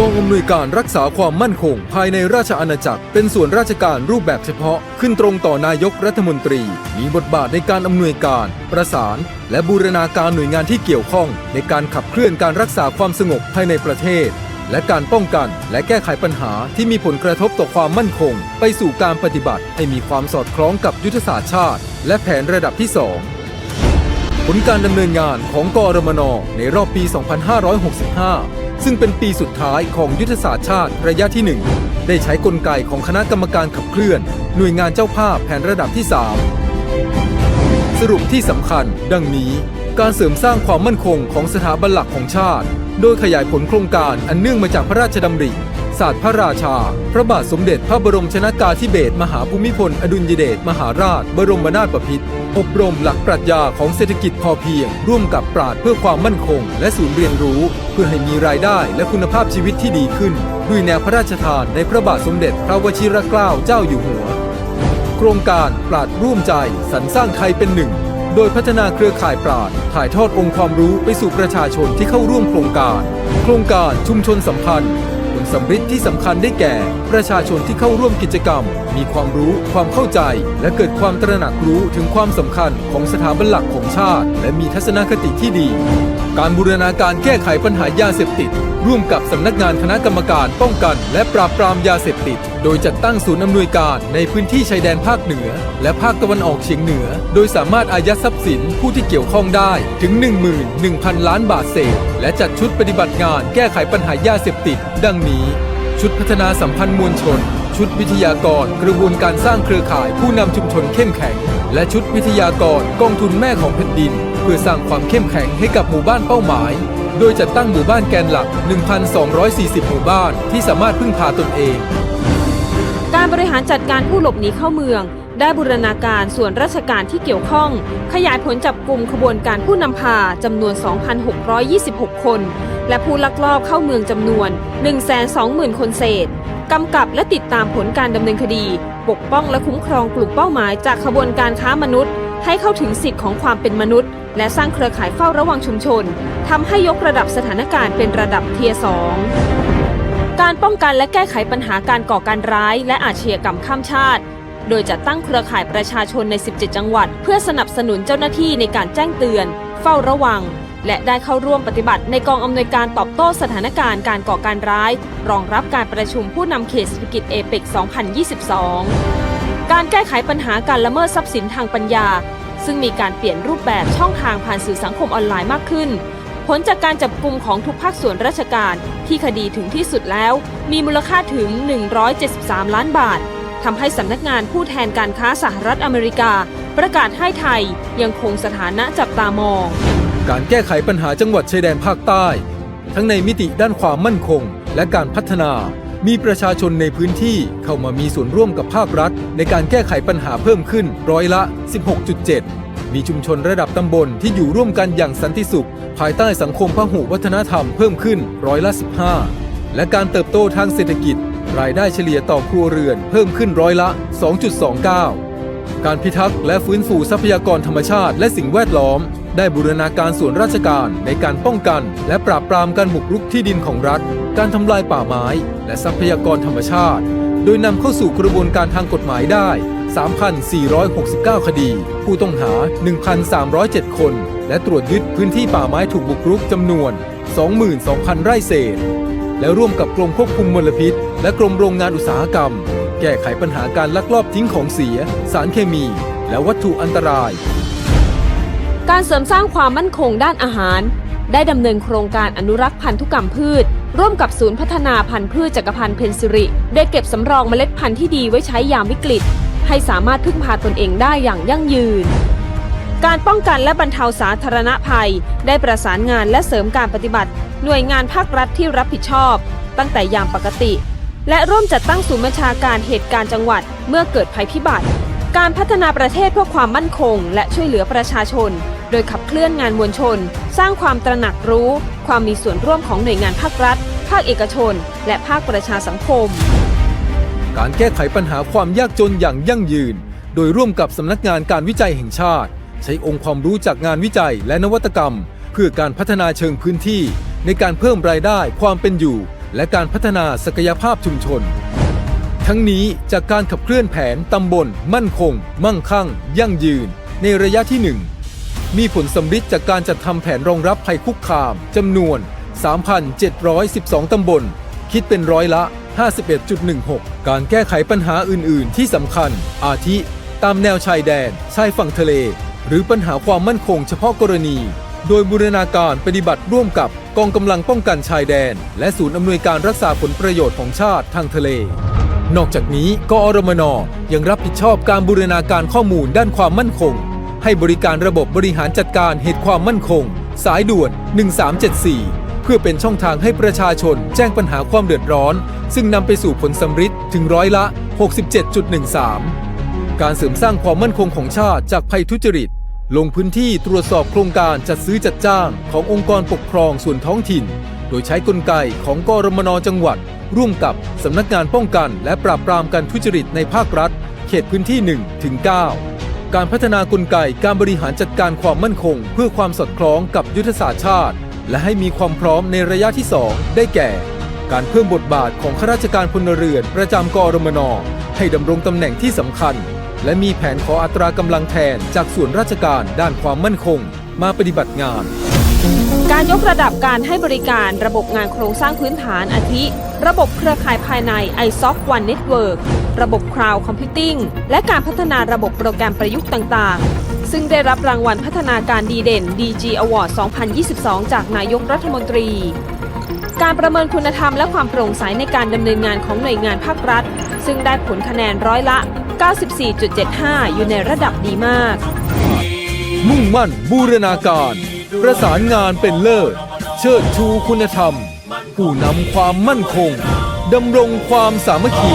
กองอำนวยการรักษาความมั่นคง ภายในราชอาณาจักร เป็นส่วนราชการรูปแบบเฉพาะ ขึ้นตรงต่อนายกรัฐมนตรี มีบทบาทในการอำนวยการ ประสาน และบูรณาการหน่วยงานที่เกี่ยวข้อง ในการขับเคลื่อนการรักษาความสงบภายในประเทศ และการป้องกันและแก้ไขปัญหาที่มีผลกระทบต่อความมั่นคง ไปสู่การปฏิบัติให้มีความสอดคล้องกับยุทธศาสตร์ชาติ และแผนระดับที่ 2ผลการดำเนินงานของกอรมนในรอบปี 2565 ซึ่งเป็นปีสุดท้ายของยุทธศาสตร์ชาติระยะที่ 1 ได้ใช้กลไกของคณะกรรมการขับเคลื่อน หน่วยงานเจ้าภาพแผนระดับที่ 3 สรุปที่สำคัญ ดังนี้ การเสริมสร้างความมั่นคงของสถาบันหลักของชาติ โดยขยายผลโครงการอันเนื่องมาจากพระราชดำริ ศาสตร์พระราชา พระบาทสมเด็จพระบรมชนากาธิเบศรมหาภูมิพล อดุลยเดชมหาราช บรมนาถบพิตรอบรมหลักปรัชญาของเศรษฐกิจพอเพียง ร่วมกับปราดเพื่อความมั่นคง และศูนย์เรียนรู้ เพื่อให้มีรายได้และคุณภาพชีวิตที่ดีขึ้น ด้วยแนวพระราชทานในพระบาทสมเด็จพระวชิรเกล้าเจ้าอยู่หัว โครงการปราดร่วมใจสรรสร้างไทยเป็นหนึ่งโดยพัฒนาเครือข่ายปราดถ่ายทอดองค์ความรู้ไปสู่ประชาชนที่เข้าร่วมโครงการ โครงการชุมชนสัมพันธ์ ลสำฤทธิ์ที่สำคัญได้แก่ ประชาชนที่เข้าร่วมกิจกรรม มีความรู้ ความเข้าใจ และเกิดความตระหนักรู้ถึงความสำคัญของสถาบันหลักของชาติ และมีทัศนคติที่ดี การบูรณาการแก้ไขปัญหายาเสพติด ร่วมกับสำนักงานคณะกรรมการป้องกัน และปราบปรามยาเสพติด โดยจัดตั้งศูนย์อำนวยการในพื้นที่ชายแดนภาคเหนือ และภาคตะวันออกเฉียงเหนือ โดยสามารถอายัดทรัพย์สินผู้ที่เกี่ยวข้องได้ถึง 11,000 ล้านบาทเศษ และจัดชุดปฏิบัติงานแก้ไขปัญหายาเสพติด ดังนี้ ชุดพัฒนาสัมพันธ์มวลชน ชุดวิทยากรกระบวนการสร้างเครือข่ายผู้นำชุมชนเข้มแข็ง และชุดวิทยากรกองทุนแม่ของแผ่นดิน เพื่อสร้างความเข้มแข็งให้กับหมู่บ้านเป้าหมาย โดยจัดตั้งหมู่บ้านแกนหลัก 1,240 หมู่บ้านที่สามารถพึ่งพาตนเอง การบริหารจัดการผู้หลบหนีเข้าเมือง ได้บูรณาการส่วนราชการที่เกี่ยวข้อง ขยายผลจับกลุ่มขบวนการผู้นำพาจำนวน 2,626 คน และผู้ลักลอบเข้าเมืองจำนวน 120,000 คนเศษกำกับและติดตามผลการดำเนินคดี ปกป้องและคุ้มครองกลุ่มเป้าหมายจากขบวนการค้ามนุษย์ ให้เข้าถึงสิทธิของความเป็นมนุษย์ และสร้างเครือข่ายเฝ้าระวังชุมชนทำให้ยกระดับสถานการณ์เป็นระดับเทียสองการป้องกันและแก้ไขปัญหาการก่อการร้ายและอาชญากรรมข้ามชาติ โดยจัดตั้งเครือข่ายประชาชนใน 17 จังหวัด เพื่อสนับสนุนเจ้าหน้าที่ในการแจ้งเตือน เฝ้าระวัง และได้เข้าร่วมปฏิบัติในกองอำนวยการตอบโต้สถานการณ์การก่อการร้าย รองรับการประชุมผู้นำเขตเศรษฐกิจเอเปก2022 การแก้ไขปัญหาการละเมิดทรัพย์สินทางปัญญา ซึ่งมีการเปลี่ยนรูปแบบช่องทางผ่านสื่อสังคมออนไลน์มากขึ้นผลจากการจับกลุ่มของทุกภาคส่วนราชการที่คดีถึงที่สุดแล้ว มีมูลค่าถึง 173 ล้านบาท ทำให้สำนักงานผู้แทนการค้าสหรัฐอเมริกา ประกาศให้ไทยยังคงสถานะจับตามอง การแก้ไขปัญหาจังหวัดชายแดนภาคใต้ ทั้งในมิติด้านความมั่นคง และการพัฒนา มีประชาชนในพื้นที่เข้ามามีส่วนร่วมกับภาครัฐ ในการแก้ไขปัญหาเพิ่มขึ้นร้อยละ 16.7 มีชุมชนระดับตำบลที่อยู่ร่วมกันอย่างสันติสุข ภายใต้สังคมพหุวัฒนธรรมเพิ่มขึ้นร้อยละ 15 และการเติบโตทางเศรษฐกิจ รายได้เฉลี่ยต่อครัวเรือนเพิ่มขึ้นร้อยละ 2.29 การพิทักษ์และฟื้นฟูทรัพยากรธรรมชาติและสิ่งแวดล้อม ได้บูรณาการส่วนราชการในการป้องกัน และปราบปรามการบุกรุกที่ดินของรัฐ การทำลายป่าไม้ และทรัพยากรธรรมชาติ โดยนำเข้าสู่กระบวนการทางกฎหมายได้ 3,469 คดี ผู้ต้องหา 1,307 คน และตรวจยึดพื้นที่ป่าไม้ถูกบุกรุกจำนวน 22,000 ไร่เศษ และร่วมกับกรมควบคุมมลพิษ และกรมโรงงานอุตสาหกรรม แก้ไขปัญหาการลักลอบทิ้งของเสีย สารเคมี และวัตถุอันตราย การเสริมสร้างความมั่นคงด้านอาหาร ได้ดำเนินโครงการอนุรักษ์พันธุกรรมพืช ร่วมกับศูนย์พัฒนาพันธุ์พืชจักรพันธ์เพนซิริได้เก็บสำรองเมล็ดพันธุ์ที่ดีไว้ใช้ยามวิกฤต ให้สามารถพึ่งพาตนเองได้อย่างยั่งยืนการป้องกันและบรรเทาสาธารณภัย ได้ประสานงานและเสริมการปฏิบัติ หน่วยงานภาครัฐที่รับผิดชอบ ตั้งแต่ยามปกติ และร่วมจัดตั้งศูนย์บัญชาการเหตุการณ์จังหวัดเมื่อเกิดภัยพิบัติ การพัฒนาประเทศเพื่อความมั่นคง และช่วยเหลือประชาชน โดยขับเคลื่อนงานมวลชน สร้างความตระหนักรู้ ความมีส่วนร่วมของหน่วยงานภาครัฐ ภาคเอกชน และภาคประชาสังคม การแก้ไขปัญหาความยากจนอย่างยั่งยืน โดยร่วมกับสำนักงานการวิจัยแห่งชาติ ใช้องค์ความรู้จากงานวิจัยและนวัตกรรม พื่อการพัฒนาเชิงพื้นที่ ในการเพิ่มรายได้ความเป็นอยู่ และการพัฒนาศักยภาพชุมชน ทั้งนี้จากการขับเคลื่อนแผนตำบล มั่นคง มั่งคั่ง ยั่งยืน ในระยะที่ 1 มีผลสำฤทธิ์จากการจัดทำแผนรองรับภัยคุกคามจำนวน 3,712 ตำบล คิดเป็นร้อยละ 51.16 การแก้ไขปัญหาอื่น ๆ ที่สำคัญ อาทิ ตามแนวชายแดน ชายฝั่งทะเล หรือปัญหาความมั่นคงเฉพาะกรณี โดยบูรณาการปฏิบัติร่วมกับกองกำลังป้องกันชายแดน และศูนย์อำนวยการรักษาผลประโยชน์ของชาติทางทะเล นอกจากนี้กอรมนยังรับผิดชอบการบูรณาการข้อมูลด้านความมั่นคง ให้บริการระบบบริหารจัดการเหตุความมั่นคง สายด่วน 1374 เพื่อเป็นช่องทางให้ประชาชนแจ้งปัญหาความเดือดร้อน ซึ่งนำไปสู่ผลสำฤทธิ์ถึงร้อยละ 67.13 การเสริมสร้างความมั่นคงของชาติจากภัยทุจริต ลงพื้นที่ตรวจสอบโครงการจัดซื้อจัดจ้างขององค์กรปกครองส่วนท้องถิ่น โดยใช้กลไกของกรมนจังหวัด ร่วมกับสำนักงานป้องกัน และปราบปรามการทุจริตในภาครัฐ เขตพื้นที่1ถึง9การพัฒนากลไกการบริหารจัดการความมั่นคง เพื่อความสอดคล้องกับยุทธศาสตร์ชาติ และให้มีความพร้อมในระยะที่ 2 ได้แก่ การเพิ่มบทบาทของข้าราชการพลเรือนประจำกรมนให้ดำรงตำแหน่งที่สำคัญ และมีแผนขออัตรากำลังแทนจากส่วนราชการด้านความมั่นคง มาปฏิบัติงาน การยกระดับการให้บริการระบบงานโครงสร้างพื้นฐานอาทิ ระบบเครือข่ายภายใน iSoft One Network ระบบ Cloud Computing และการพัฒนาระบบโปรแกรมประยุกต์ต่างๆ ซึ่งได้รับรางวัลพัฒนาการดีเด่น DG Award 2022 จากนายกรัฐมนตรี การประเมินคุณธรรมและความโปร่งใสในการดำเนินงานของหน่วยงานภาครัฐ ซึ่งได้ผลคะแนนร้อยละ 94.75 อยู่ในระดับดีมาก มุ่งมั่นบูรณาการ ประสานงานเป็นเลิศ เชิดชูคุณธรรม ผู้นำความมั่นคงดำรงความสามัคคี